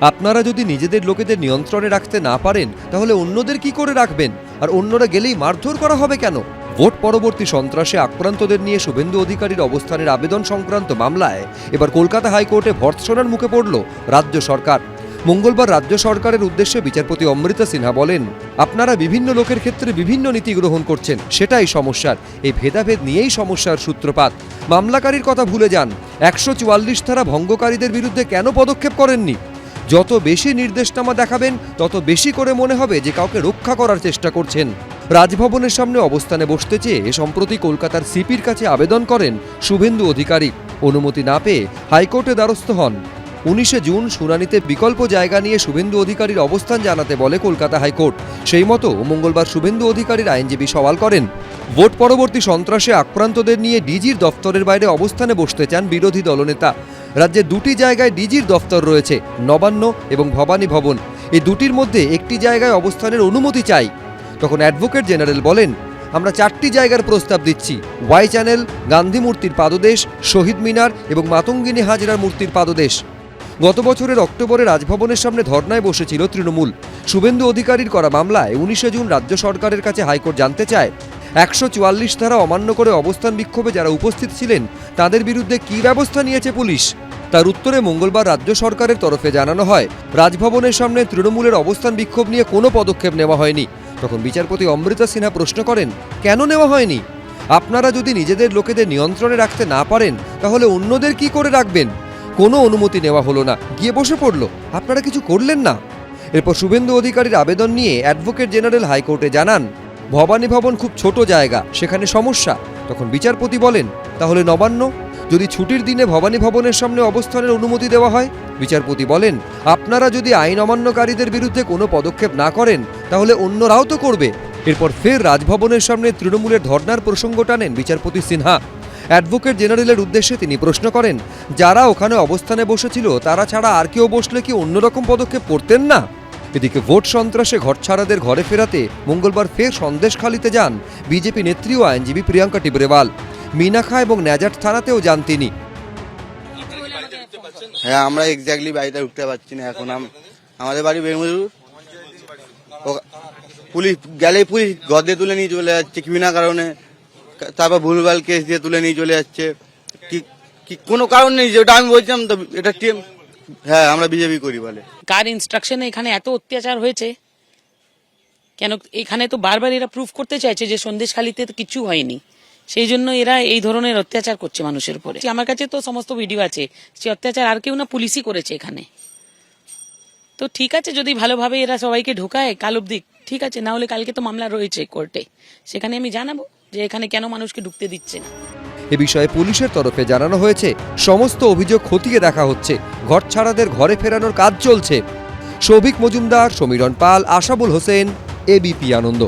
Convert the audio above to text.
আপনারা যদি নিজেদের লোকেদের নিয়ন্ত্রণে রাখতে না পারেন, তাহলে অন্যদের কি করে রাখবেন? আর অন্যরা গেলেই মারধর করা হবে কেন? ভোট পরবর্তী সন্ত্রাসে আক্রান্তদের নিয়ে শুভেন্দু অধিকারীর অবস্থানের আবেদন সংক্রান্ত মামলায় এবার কলকাতা হাইকোর্টে ভর্ৎসনার মুখে পড়ল রাজ্য সরকার। মঙ্গলবার রাজ্য সরকারের উদ্দেশ্যে বিচারপতি অমৃতা সিনহা বলেন, আপনারা বিভিন্ন লোকের ক্ষেত্রে বিভিন্ন নীতি গ্রহণ করছেন, সেটাই সমস্যার। এই ভেদাভেদ নিয়েই সমস্যার সূত্রপাত। মামলাকারীর কথা ভুলে যান। একশো চুয়াল্লিশ ধারা ভঙ্গকারীদের বিরুদ্ধে কেন পদক্ষেপ করেননি? যত বেশি নির্দেশনামা দেখাবেন, তত বেশি করে মনে হবে যে কাউকে রক্ষা করার চেষ্টা করছেন। রাজভবনের সামনে অবস্থানে বসতে চেয়ে এ সম্প্রতি কলকাতার সিপির কাছে আবেদন করেন শুভেন্দু অধিকারী। অনুমতি না পেয়ে হাইকোর্টে দ্বারস্থ হন। উনিশে জুন শুনানিতে বিকল্প জায়গা নিয়ে শুভেন্দু অধিকারীর অবস্থান জানাতে বলে কলকাতা হাইকোর্ট। সেই মতো মঙ্গলবার শুভেন্দু অধিকারীর আইনজীবী সওয়াল করেন, ভোট পরবর্তী সন্ত্রাসে আক্রান্তদের নিয়ে ডিজির দফতরের বাইরে অবস্থানে বসতে চান বিরোধী দলনেতা। রাজ্যে দুটি জায়গায় ডিজির দফতর রয়েছে, নবান্ন এবং ভবানী ভবন। এই দুটির মধ্যে একটি জায়গায় অবস্থানের অনুমতি চাই। তখন অ্যাডভোকেট জেনারেল বলেন, আমরা চারটি জায়গার প্রস্তাব দিচ্ছি। ওয়াই চ্যানেল, গান্ধী মূর্তির পাদদেশ, শহীদ মিনার এবং মাতঙ্গিনী হাজরার মূর্তির পাদদেশ। গত বছরের অক্টোবরে রাজভবনের সামনে ধর্নায় বসেছিল তৃণমূল। শুভেন্দু অধিকারীর করা মামলায় উনিশে জুন রাজ্য সরকারের কাছে হাইকোর্ট জানতে চায় একশো চুয়াল্লিশ ধারা অমান্য করে অবস্থান বিক্ষোভে যারা উপস্থিত ছিলেন, তাদের বিরুদ্ধে কী ব্যবস্থা নিয়েছে পুলিশ? তার উত্তরে মঙ্গলবার রাজ্য সরকারের তরফে জানানো হয়, রাজভবনের সামনে তৃণমূলের অবস্থান বিক্ষোভ নিয়ে কোনো পদক্ষেপ নেওয়া হয়নি। তখন বিচারপতি অমৃতা সিনহা প্রশ্ন করেন, কেন নেওয়া হয়নি? আপনারা যদি নিজেদের লোকেদের নিয়ন্ত্রণে রাখতে না পারেন, তাহলে অন্যদের কি করে রাখবেন? কোনো অনুমতি নেওয়া হলো না, গিয়ে বসে পড়ল, আপনারা কিছু করলেন না? এরপর শুভেন্দু অধিকারীর আবেদন নিয়ে অ্যাডভোকেট জেনারেল হাইকোর্টে জানান ভবানী ভবন খুব ছোট জায়গা, সেখানে সমস্যা। তখন বিচারপতি বলেন, তাহলে নবান্ন? যদি ছুটির দিনে ভবানী ভবনের সামনে অবস্থানের অনুমতি দেওয়া হয়? বিচারপতি বলেন, আপনারা যদি আইন অমান্যকারীদের বিরুদ্ধে কোনো পদক্ষেপ না করেন, তাহলে অন্যরাও তো করবে। এরপর ফের রাজভবনের সামনে তৃণমূলের ধর্নার প্রসঙ্গ টানেন বিচারপতি সিনহা। অ্যাডভোকেট জেনারেলের উদ্দেশ্যে তিনি প্রশ্ন করেন, যারা ওখানে অবস্থানে বসেছিল, তারা ছাড়া আর কেউ বসলে কি অন্যরকম পদক্ষেপ করতেন না? এদিকে ভোট সন্ত্রাসে ঘরছাড়াদের ঘরে ফেরাতে মঙ্গলবার ফের সন্দেশখালিতে যান বিজেপি নেত্রী ও আইনজীবী প্রিয়াঙ্কা টিবরেওয়াল। মিনাখা এবং ন্যাজাট থানাতেও যান তিনি। হ্যাঁ আমরা এক্স্যাক্টলি বাড়িতে ঢুকতে পারছি না এখন। আম- আমাদের বাড়ি বেঙ্গুলুর। পুলিশ গেলে পুলিশ ঘর দিয়ে তুলে নিয়ে চলে যাচ্ছে কি বিনা কারণে। তারপর ভুলভাল কেস দিয়ে তুলে নিয়ে চলে যাচ্ছে। কি কোনো কারণ নেই, যেটা আমি বলছিলাম তো, এটা হ্যাঁ আমরা বিজেপি করি বলে। কার ইনস্ট্রাকশনে এখানে এত অত্যাচার হয়েছে? কেন এখানে তো বারবার এরা প্রুফ করতে চাইছে যে সন্দেশখালিতে তো কিছু হয়নি। সেই জন্য এরা এই ধরনের অত্যাচার করছে মানুষের উপরে। আমার কাছে তো সমস্ত ভিডিও আছে। সে অত্যাচার আর কেউ না পুলিশই করেছে এখানে। তো ঠিক আছে, যদি ভালোভাবে এরা সবাইকে ঢোকায় কাল অব্দি ঠিক আছে, না হলে কালকে তো মামলা রয়েছে কোর্টে সেখানে আমি জানাব যে এখানে কেন মানুষকে ঢুকতে দিচ্ছে না। এ বিষয়ে পুলিশের তরফে জানানো হয়েছে, সমস্ত অভিযোগ খতিয়ে দেখা হচ্ছে ঘরছাড়াদের ঘরে ফেরানোর কাজ চলছে। সৌভিক মজুমদার, সমীরণ পাল, আশাবুল হোসেন এবিপি আনন্দ।